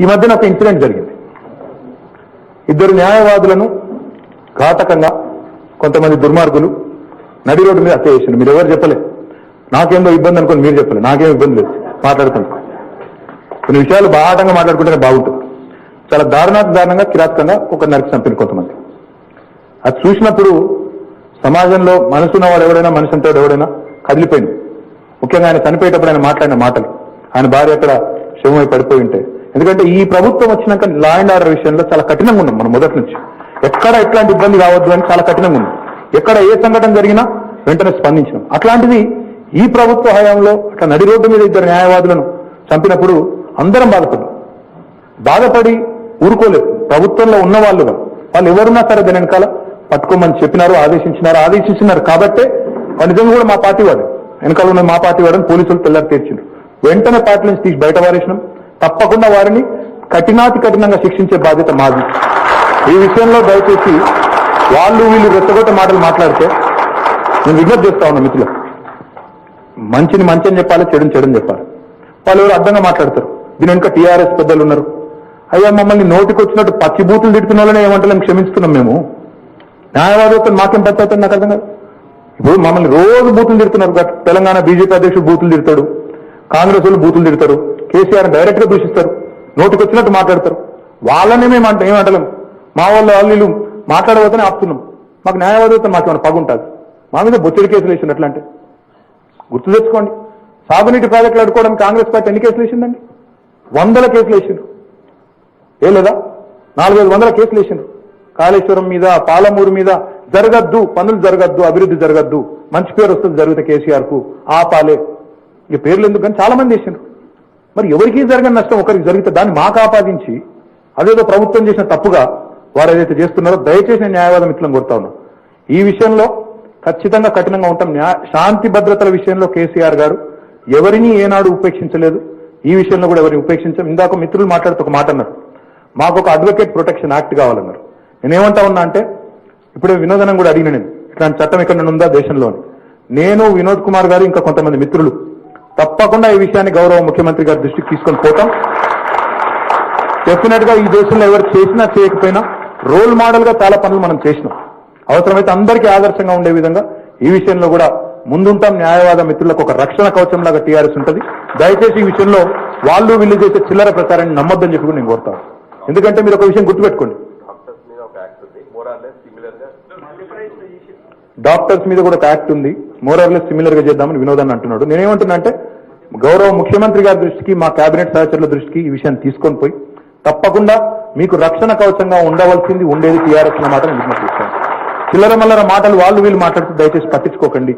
ఈ మధ్యన ఒక ఇన్సిడెంట్ జరిగింది. ఇద్దరు న్యాయవాదులను ఘాతకంగా కొంతమంది దుర్మార్గులు నడి రోడ్డు మీద హత్య చేసిండు మీరు ఎవరు చెప్పలే? నాకేందో ఇబ్బంది అనుకోని మీరు చెప్పలే. నాకేం ఇబ్బంది లేదు. మాట్లాడుతాను. కొన్ని విషయాలు బాహాటంగా మాట్లాడుకుంటేనే బాగుంటుంది. చాలా దారుణాతి దారుణంగా కిరాతకంగా ఒక నరికి చంపిన కొంతమంది. అది చూసినప్పుడు సమాజంలో మనసున్నవాడు ఎవడైనా మనిషి అంతా ఎవడైనా కదిలిపోయింది. ముఖ్యంగా ఆయన చనిపోయేటప్పుడు ఆయన మాట్లాడిన మాటలు. ఆయన భార్య అక్కడ శవమై పడిపోయి ఉంటే ఎందుకంటే ఈ ప్రభుత్వం వచ్చినాక లా అండ్ ఆర్డర్ విషయంలో చాలా కఠినంగా ఉన్నాం మనం మొదటి నుంచి. ఎక్కడ ఎట్లాంటి ఇబ్బంది కావద్దు అని చాలా కఠినంగా ఉంది ఎక్కడ ఏ సంఘటన జరిగినా వెంటనే స్పందించడం అట్లాంటిది ఈ ప్రభుత్వ హయాంలో అట్లా నడి రోడ్డు మీద ఇద్దరు న్యాయవాదులను చంపినప్పుడు అందరం బాధపడ్డాం. బాధపడి ఊరుకోలేదు. ప్రభుత్వంలో ఉన్న వాళ్ళు వాళ్ళు ఎవరున్నా సరే దాని వెనకాల పట్టుకోమని చెప్పినారు ఆదేశించినారు ఆదేశించినారు కాబట్టే వాళ్ళు నిజంగా కూడా మా పార్టీ వాడు. వెనకాల ఉన్న మా పార్టీ వాడని పోలీసులు తెల్లారి తీర్చిండ్రు. వెంటనే పార్టీ నుంచి తీసి బయట పారేసినాం. తప్పకుండా వారిని కఠినాతి కఠినంగా శిక్షించే బాధ్యత మాది. ఈ విషయంలో దయచేసి వాళ్ళు వీళ్ళు రెచ్చగొట్ట మాటలు మాట్లాడితే నేను విజ్ఞప్తి చేస్తా ఉన్నా మిత్రులు మంచిని మంచి అని చెప్పాలి చెడుని చెడుని చెప్పాలి. వాళ్ళు ఎవరు అర్థంగా మాట్లాడతారు? దీని వెనుక టీఆర్ఎస్ పెద్దలు ఉన్నారు. అయ్యా మమ్మల్ని నోటికి వచ్చినట్టు పచ్చి బూతులు తిడుతున్న వాళ్ళని ఏమంటలేం? క్షమిస్తున్నాం మేము. న్యాయవాదులతో మాకేం పచ్చి నాకు అర్థం కాదు. ఇప్పుడు మమ్మల్ని రోజు బూతులు తిడుతున్నారు. తెలంగాణ బీజేపీ అధ్యక్షుడు బూతులు తిడతాడు. కాంగ్రెస్ వాళ్ళు బూతులు తిడతారు. కేసీఆర్ డైరెక్ట్గా దూషిస్తారు. నోటికొచ్చినట్టు మాట్లాడతారు. వాళ్ళని మేము అంటే ఏమంటలేం మా వాళ్ళు వాళ్ళు మాట్లాడవద్దని మాట్లాడబోతేనే ఆపుతున్నాం. మాకు న్యాయవాదితో మాకు ఏమైనా పగుంటుంది? మా మీద బొచ్చడి కేసులు వేసిండు అంటే గుర్తు తెచ్చుకోండి. సాగునీటి ప్రాజెక్టులు అడుకోవడానికి కాంగ్రెస్ పార్టీ ఎన్ని కేసులు వేసిందండి? వందల కేసులు వేసిండ్రు. ఏ లేదా నాలుగైదు వందల కేసులు వేసిండ్రు. కాళేశ్వరం మీద పాలమూరు మీద జరగద్దు పనులు జరగద్దు అభివృద్ధి జరగద్దు. మంచి పేరు వస్తుంది జరిగితే కేసీఆర్కు పాలే ఇక పేర్లు ఎందుకు? కానీ చాలా మంది వేసిండ్రు. మరి ఎవరికి జరగని నష్టం? ఒకరికి జరిగితే దాన్ని మాకు ఆపాదించి అదేదో ప్రభుత్వం చేసిన తప్పుగా వారు ఏదైతే చేస్తున్నారో దయచేసి న్యాయవాదం న్యాయవాద మిత్రులను కోరుతా ఈ విషయంలో ఖచ్చితంగా కఠినంగా ఉంటాం. శాంతి భద్రతల విషయంలో కేసీఆర్ గారు ఎవరిని ఏనాడు ఉపేక్షించలేదు. ఈ విషయంలో కూడా ఎవరిని ఉపేక్షించాం. ఇందాక మిత్రులు మాట్లాడుతూ ఒక మాట అన్నారు. మాకు ఒక అడ్వకేట్ ప్రొటెక్షన్ యాక్ట్ కావాలన్నారు. నేనేమంటా ఉన్నా అంటే ఇప్పుడే వినోదనం కూడా అడిగిన నేను. ఇట్లాంటి చట్టం ఎక్కడ ఉందా దేశంలో నేను వినోద్ కుమార్ గారు ఇంకా కొంతమంది మిత్రులు. తప్పకుండా ఈ విషయాన్ని గౌరవ ముఖ్యమంత్రి గారి దృష్టికి తీసుకొని పోతాం. డెఫినెట్గా ఈ దేశంలో ఎవరు చేసినా చేయకపోయినా రోల్ మోడల్గా చాలా పనులు మనం చేసినాం. అవసరమైతే అందరికీ ఆదర్శంగా ఉండే విధంగా ఈ విషయంలో కూడా ముందుంటాం. న్యాయవాద మిత్రులకు ఒక రక్షణ కవచం లాగా టీఆర్ఎస్ ఉంటుంది. దయచేసి ఈ విషయంలో వాళ్ళు వీళ్ళు చేసే చిల్లర ప్రచారాన్ని నమ్మొద్దని చెప్పి నేను కోరుతాను ఎందుకంటే మీరు ఒక విషయం గుర్తుపెట్టుకోండి డాక్టర్స్ మీద ఒక యాక్ట్ ఉంది మోర్ ఆర్ లెస్ సిమిలర్గా డాక్టర్స్ మీద కూడా ఒక యాక్ట్ ఉంది. మోరార్లో సిమిలర్గా చేద్దామని వినోదాన్ని అంటున్నాడు. నేనేమంటున్నా అంటే గౌరవ ముఖ్యమంత్రి గారి దృష్టికి మా కేబినెట్ సహచరుల దృష్టికి ఈ విషయాన్ని తీసుకొని పోయి తప్పకుండా మీకు రక్షణ కవచంగా ఉండవలసింది ఉండేది టీఆర్ఎస్ మాట నేను విజ్ఞప్తి చిల్లర మల్లర మాటలు వాళ్ళు వీళ్ళు మాట్లాడుతూ దయచేసి పట్టించుకోకండి.